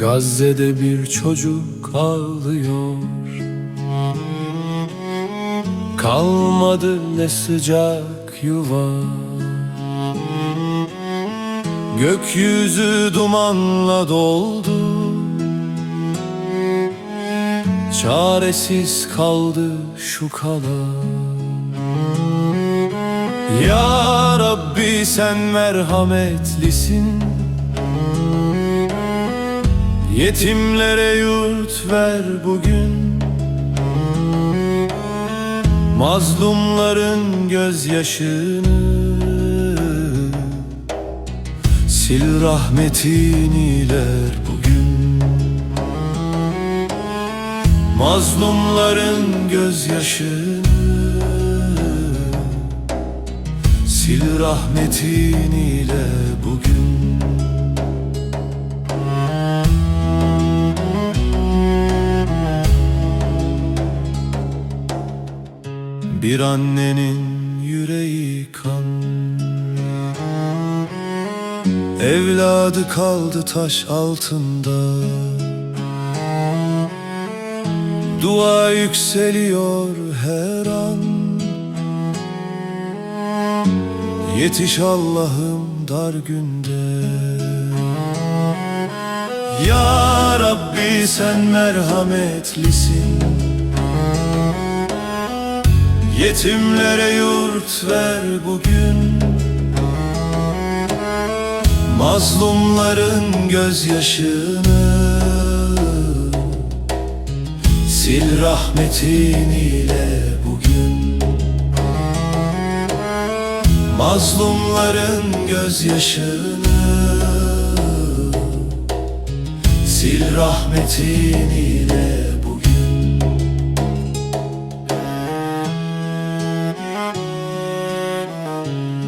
Gazze'de bir çocuk ağlıyor. Kalmadı ne sıcak yuva. Gökyüzü dumanla doldu. Çaresiz kaldı şu kala. Ya Rabbi sen merhametlisin Yetimlere yurt ver bugün. Mazlumların gözyaşını. Sil rahmetin iler bugün. Mazlumların gözyaşını. Sil rahmetin ile bugün Bir annenin yüreği kan. Evladı kaldı taş altında. Dua yükseliyor her an. Yetiş Allah'ım dar günde. Ya Rabbi sen merhametlisin Yetimlere yurt ver bugün. Mazlumların gözyaşını. Sil rahmetin ile bugün. Mazlumların gözyaşını. Sil rahmetin ile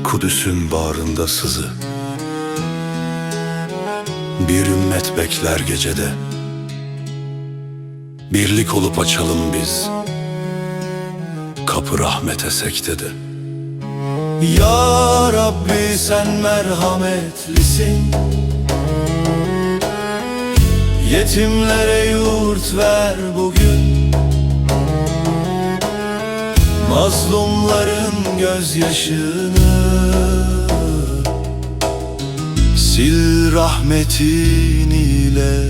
Kudüs'ün bağrında sızı. Bir ümmet bekler gecede. Birlik olup açalım biz. Kapı rahmete sektede. Ya Rabbi sen merhametlisin. Yetimlere yurt ver bugün Mazlumların gözyaşını Sil rahmetin ile